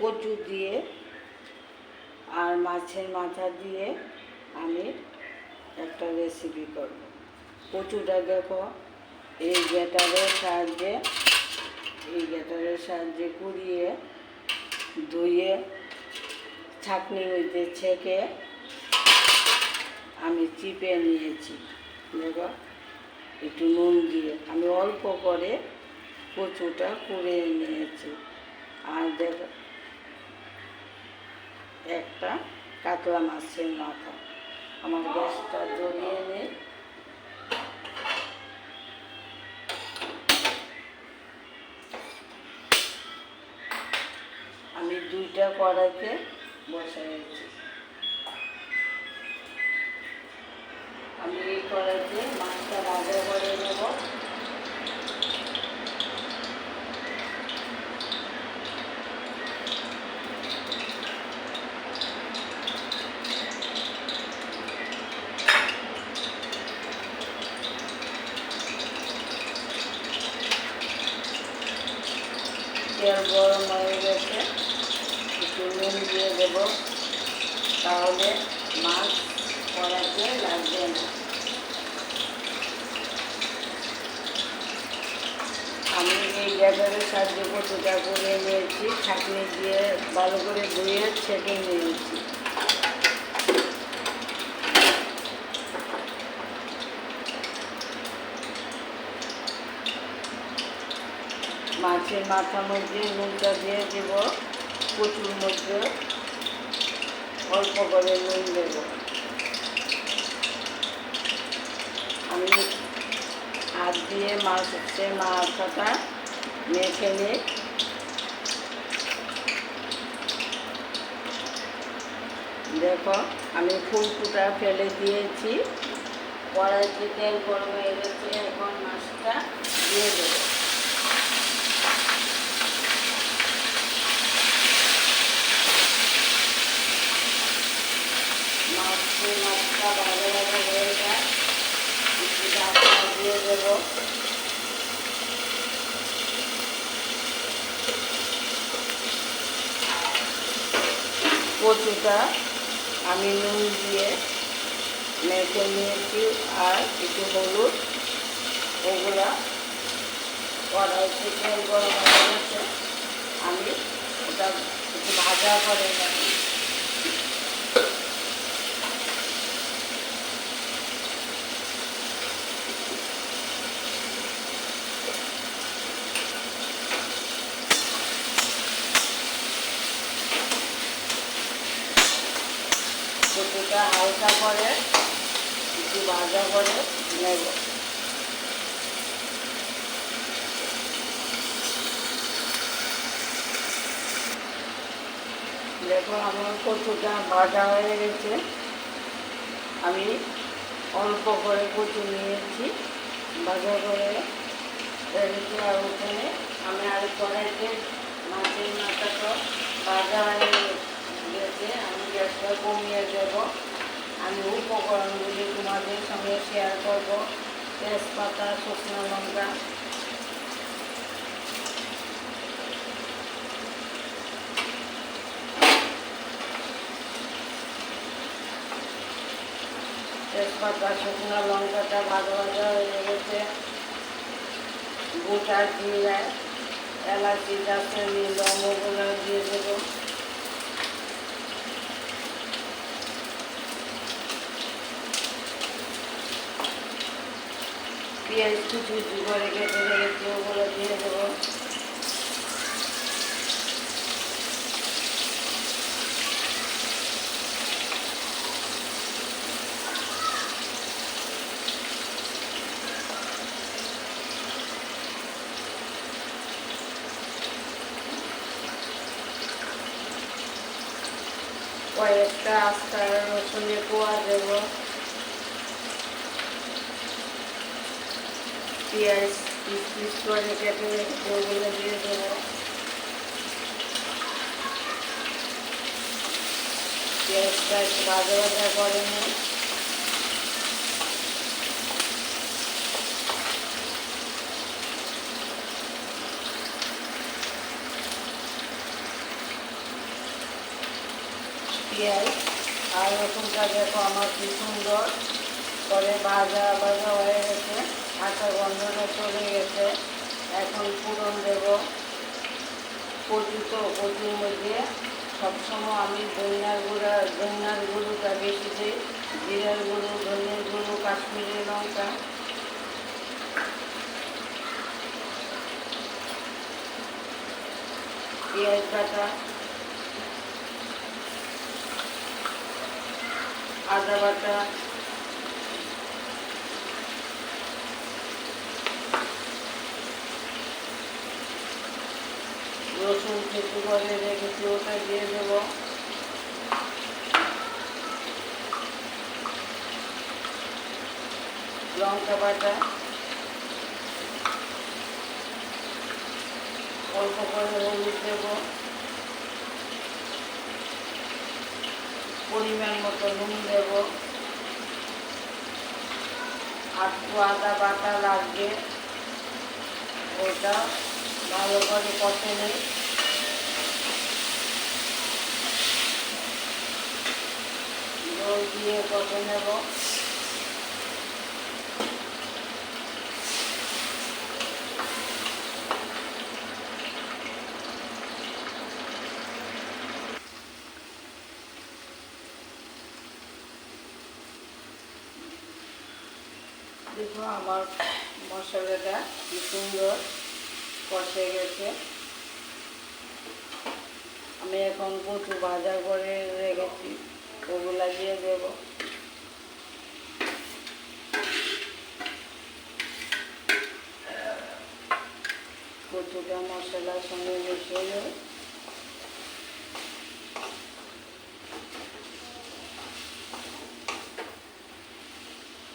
কচু দিয়ে আর মাছের মাথা দিয়ে আমি একটা রেসিপি করব। কচুটা দেখো, এই গ্যাটারের সাহায্যে, এই গ্যাটারের সাহায্যে কুড়িয়ে, ধুয়ে, ছাঁকনি হইতে ছেঁকে আমি চিপে নিয়েছি। দেখো, একটু নুন দিয়ে। আমি অল্প করে কচুটা কুড়িয়ে নিয়েছি। আর দেখো একটা কাতলা মাছের মাথা। আমার গ্যাসটা জ্বলিয়ে নিই আমি দুইটা কড়াইতে বসাইছি আমি এই কড়াইতে মাছটা ভাজা করে নেব তেল গরম হয়ে গেছে একটু নুন দিয়ে দেবো, তাহলে মাছ কড়াইতে লাগবে না। আমি এই গ্যাটারের সাহায্যে কচুটা করে নিয়েছি ছাঁকনি দিয়ে ভালো করে ধুয়ে ছেঁকে নিয়েছি। মাছের মাথার মধ্যে নুনটা দিয়ে দেব, কচুর মধ্যে। অল্প করে নুন দেব আমি হাত দিয়ে মাছের মাথাটা মেখে নিই দেখো, আমি ফুলকুটা ফেলে দিয়েছি। কড়াইতে তেল গরম হয়ে গেছে, এখন মাছটা দিয়ে দেবো মাছের মাছটা ভালো ভালো হয়ে যায় একটু ঢাকনা দিয়ে দেবো কচুটা আমি নুন দিয়ে মেখে নিয়েছি আর কিছু হলুদ। ওগুলা কড়াই থেকে গরম হয়ে গেছে। আমি ওটা ভাজা করে নেব কচুটা হালকা করে একটু ভাজা করে, নেব। দেখো আমার কচুটা ভাজা হয়ে গেছে। আমি অল্প করে কচু নিয়েছি, ভাজা করে রেখেছি আর ওখানে আমি আর কড়াইতে মাছের মাথাটা ভাজা হয়ে গেছে, আমি গ্যাসটা কমিয়ে দেব। আমি উপকরণগুলি তোমাদের সঙ্গে শেয়ার করব। তেজপাতা, শুকনো লঙ্কা। তেজপাতা, শুকনো লঙ্কাটা ভাজা ভাজা হয়ে গেছে। গোটা জিরা, এলাচি, দারচিনি লবঙ্গগুলো দিয়ে দেবো। পেঁয়াজ কুচি কুচি কেটে রেখেছি ওগুলো দিয়ে দেবো। কয়েকটা আস্তা রসুনের কোয়া দেবো। পেঁয়াজ পিস দেবো পেঁয়াজটা একটু ভাজা করে পেঁয়াজ আর রসুনটা দেখো আমার কি সুন্দর করে ভাজা ভাজা হয়ে গেছে। আটা গন্ধটা চলে গেছে। এখন পুরন দেব। কচু তো মধ্যে সবসময় আমি ধনিয়ার গুঁড়া, ধনিয়ার গুঁড়োটা বেশি দিই। জিরার গুঁড়ো, ধনিয়ার গুঁড়ো কাশ্মীরি লঙ্কা। পেঁয়াজ বাটা আদা বাটা। রসুন থেতু করে রেখেছি ওটা দিয়ে দেবো। লঙ্কা বাটা। অল্প করে হলুদ দেব। পরিমাণ মতো নুন দেব। আটটু আদা বাটা লাগবে। ওটা ভালো করে কষে নেই। জল দিয়ে কষে নেব। দেখো আমার মশলাটা কি সুন্দর কষে গেছে। আমি এখন কচু ভাজা করে রেখেছি। ওগুলা দিয়ে দেব। কচুটা মশলার সঙ্গে মিশিয়ে নেব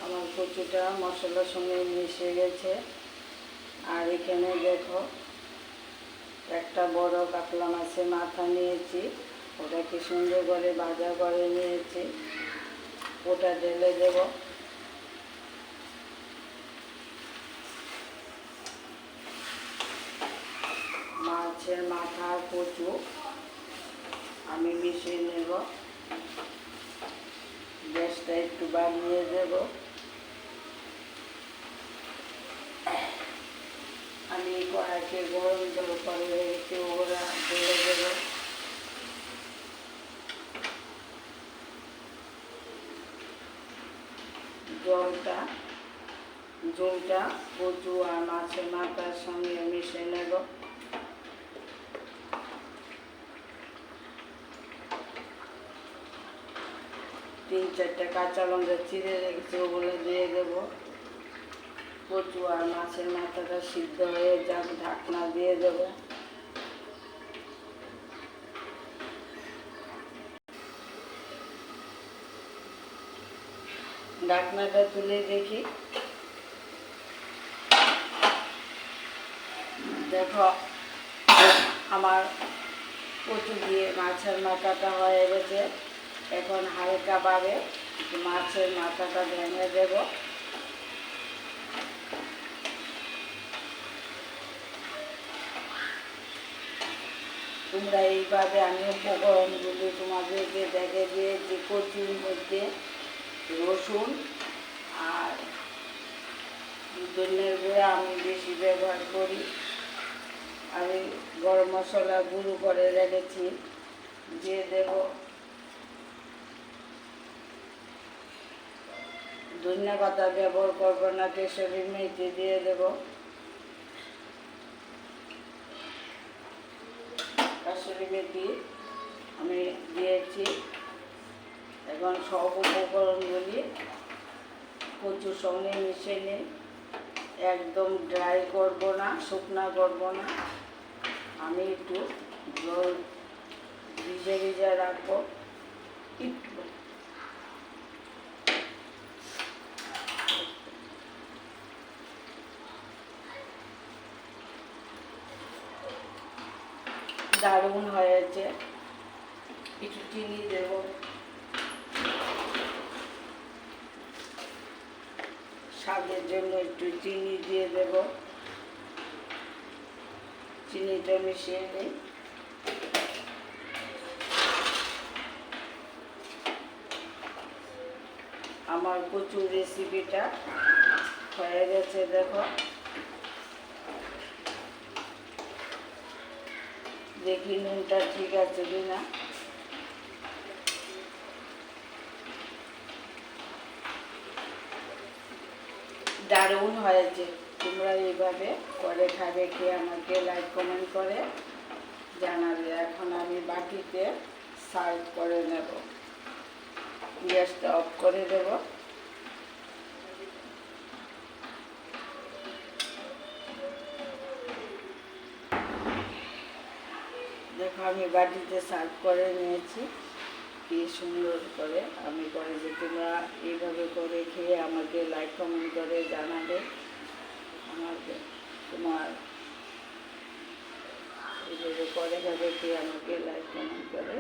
আমার কচুটা মশলার সঙ্গে মিশে গেছে। আর এখানে দেখো, একটা বড় কাতলা মাছের মাথা নিয়েছি। ওটাকে সুন্দর করে ভাজা করে নিয়েছি। ওটা ঢেলে দেব। মাছের মাথা কচু আমি মিশিয়ে নেব। গ্যাসটা একটু বাড়িয়ে দেব। আমি কড়াইকে গরম জল করে রেখে ওরা ঢেলে দেবো জলটা জলটা কচু আর মাছের মাথার সঙ্গে মিশে নেব। তিন চারটে কাঁচা লঙ্কা চিড়ে রেখেছি, ওগুলো দিয়ে দেবো। কচু আর মাছের মাথাটা সিদ্ধ হয়ে যাক, ঢাকনা দিয়ে দেবো। ঢাকনাটা তুলে দেখি। দেখো, আমার কচু দিয়ে মাছের মাথাটা হয়ে গেছে। এখন হালকাভাবে মাছের মাথাটা ভেঙে দেবো। তোমরা এইভাবে আমি উপকরণগুলি তোমাদেরকে দেখে দিয়ে যে কচুর মধ্যে রসুন আর ধনের গুঁড়া আমি বেশি ব্যবহার করি। আমি গরম মশলা গুঁড়ো করে রেখেছি, দিয়ে দেব ধনিয়া পাতা ব্যবহার করব না, কেশরি মেথি দিয়ে দেবো। কাসুরি মেথি আমি দিয়েছি। এখন সব উপকরণগুলি কচুর সঙ্গে মিশে নিই একদম ড্রাই করব না, শুকনা করব না। আমি একটু জল ভিজে ভিজে রাখব। দারুণ হয়েছে। একটু চিনি দেব। স্বাদের জন্য একটু চিনি দিয়ে দেব। চিনিটা মিশিয়ে নিই। আমার প্রচুর রেসিপিটা হয়ে গেছে, দেখো। দেখি নুনটা ঠিক আছে কিনা। দারুণ হয়েছে তোমরা এইভাবে করে খাবে, কি আমাকে লাইক কমেন্ট করে জানাবে। এখন আমি বাটিতে সার্ভ করে নেব। গ্যাসটা অফ করে দেব। দেখো আমি বাটিতে সার্ভ করে নিয়েছি। কি সুন্দর করে আমি করে যে তোমরা এইভাবে করে খেয়ে আমাকে লাইক কমেন্ট করে জানাবে। আমাকে তোমার এইভাবে করে যাবে খেয়ে আমাকে লাইক কমেন্ট করে।